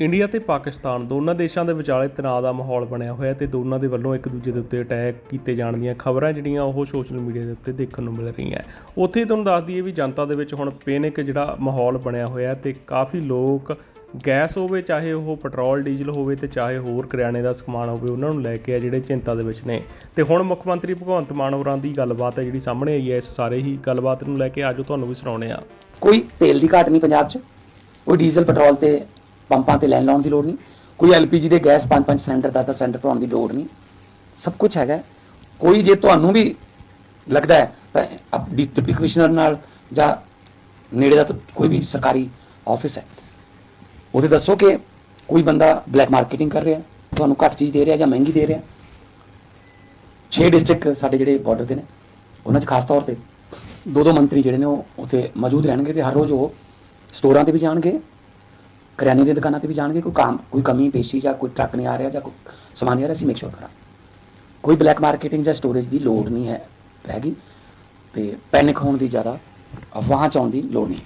India ਤੇ ਪਾਕਿਸਤਾਨ ਦੋਨਾਂ ਦੇਸ਼ਾਂ ਦੇ ਵਿਚਾਲੇ ਤਣਾਅ ਦਾ ਮਾਹੌਲ ਬਣਿਆ ਹੋਇਆ ਤੇ ਦੋਨਾਂ ਦੇ ਵੱਲੋਂ ਇੱਕ ਦੂਜੇ ਦੇ ਉੱਤੇ ਅਟੈਕ ਕੀਤੇ ਜਾਣ ਦੀਆਂ ਖਬਰਾਂ ਜਿਹੜੀਆਂ ਉਹ ਸੋਸ਼ਲ ਮੀਡੀਆ ਦੇ ਉੱਤੇ ਦੇਖਣ ਨੂੰ ਮਿਲ ਰਹੀਆਂ। ਉੱਥੇ ਤੁਹਾਨੂੰ ਦੱਸ ਦਈਏ ਵੀ ਜਨਤਾ ਦੇ ਵਿੱਚ ਹੁਣ ਪੇਨਿਕ ਜਿਹੜਾ ਮਾਹੌਲ ਬਣਿਆ ਹੋਇਆ ਤੇ ਕਾਫੀ ਲੋਕ ਗੈਸ ਹੋਵੇ, ਚਾਹੇ ਉਹ ਪੈਟਰੋਲ, ਡੀਜ਼ਲ ਹੋਵੇ ਤੇ ਚਾਹੇ ਹੋਰ ਕਰਿਆਨੇ ਦਾ ਸਮਾਨ ਹੋਵੇ, ਉਹਨਾਂ ਨੂੰ ਲੈ ਕੇ ਆ ਜਿਹੜੇ ਚਿੰਤਾ ਦੇ ਵਿੱਚ ਨੇ। ਤੇ ਹੁਣ ਮੁੱਖ ਮੰਤਰੀ ਭਗਵੰਤ ਮਾਨ ਹੋਰਾਂ ਦੀ ਗੱਲਬਾਤ ਹੈ ਜਿਹੜੀ ਸਾਹਮਣੇ ਆਈ ਹੈ, ਇਸ ਸਾਰੇ ਹੀ ਗੱਲਬਾਤ ਨੂੰ ਲੈ ਕੇ ਆਜੋ ਤੁਹਾਨੂੰ ਵੀ ਸੁਣਾਉਣੇ ਆ ਕੋਈ ਤੇਲ ਦੀ ਘਾਟ ਨਹੀਂ ਪੰਜਾਬ 'ਚ? ਕੋਈ ਡੀਜ਼ਲ, ਪੈਟਰੋਲ ਤੇ ਪੰਪਾਂ ਤੇ ਲੈਣ ਲਾਉਣ ਦੀ ਲੋੜ ਨਹੀਂ। ਕੋਈ ਐਲਪੀਜੀ ਦੇ ਗੈਸ 5-5 ਸਿਲੰਡਰ 10-10 ਸਿਲੰਡਰ ਭਰਾਉਣ ਦੀ ਲੋੜ ਨਹੀਂ। ਸਭ ਕੁਝ ਹੈਗਾ ਕੋਈ ਜੇ ਤੁਹਾਨੂੰ ਵੀ ਲੱਗਦਾ ਹੈ, ਤਾਂ ਆਪ ਡਿਪਟੀ ਕਮਿਸ਼ਨਰ ਨਾਲ ਜਾਂ ਨੇੜੇ ਦਾ ਤਾਂ ਕੋਈ ਵੀ ਸਰਕਾਰੀ ਆਫਿਸ ਹੈ। ਉਹਦੇ ਦੱਸੋ ਕਿ ਕੋਈ ਬੰਦਾ ਬਲੈਕ ਮਾਰਕੀਟਿੰਗ ਕਰ ਰਿਹਾ ਤੁਹਾਨੂੰ ਘੱਟ ਚੀਜ਼ ਦੇ ਰਿਹਾ ਜਾਂ ਮਹਿੰਗੀ ਦੇ ਰਿਹਾ 6 ਡਿਸਟ੍ਰਿਕਟ ਸਾਡੇ ਜਿਹੜੇ ਬਾਰਡਰ ਦੇ ਨੇ, ਉਹਨਾਂ 'ਚ ਖਾਸ ਤੌਰ ਤੇ ਦੋ ਦੋ ਮੰਤਰੀ ਜਿਹੜੇ ਨੇ ਉਹ ਉੱਥੇ ਮੌਜੂਦ ਰਹਿਣਗੇ ਤੇ ਹਰ ਰੋਜ਼ ਉਹ ਸਟੋਰਾਂ ਤੇ ਵੀ ਜਾਣਗੇ। ਕਰਿਆਨੇ ਦੀਆਂ ਦੁਕਾਨਾਂ ਤੇ ਵੀ ਜਾਣਗੇ, ਕੋਈ ਕੰਮ, ਕੋਈ ਕਮੀ, ਪੇਸ਼ੀ ਜਾਂ ਕੋਈ ਟਰੱਕ ਨਹੀਂ ਆ ਰਿਹਾ ਜਾਂ ਕੋਈ ਸਮਾਨ ਨਹੀਂ ਆ ਰਿਹਾ, ਅਸੀਂ ਮੇਕ ਸ਼ੋਰ ਕਰਾਂ ਕੋਈ ਬਲੈਕ ਮਾਰਕੀਟਿੰਗ ਜਾਂ ਸਟੋਰੇਜ ਦੀ ਲੋੜ ਨਹੀਂ ਹੈ, ਹੈਗੀ। ਤੇ ਪੈਨਿਕ ਹੋਣ ਦੀ ਜ਼ਿਆਦਾ ਅਫਵਾਹਾਂ ਚ ਆਉਣ ਦੀ ਲੋੜ ਨਹੀਂ।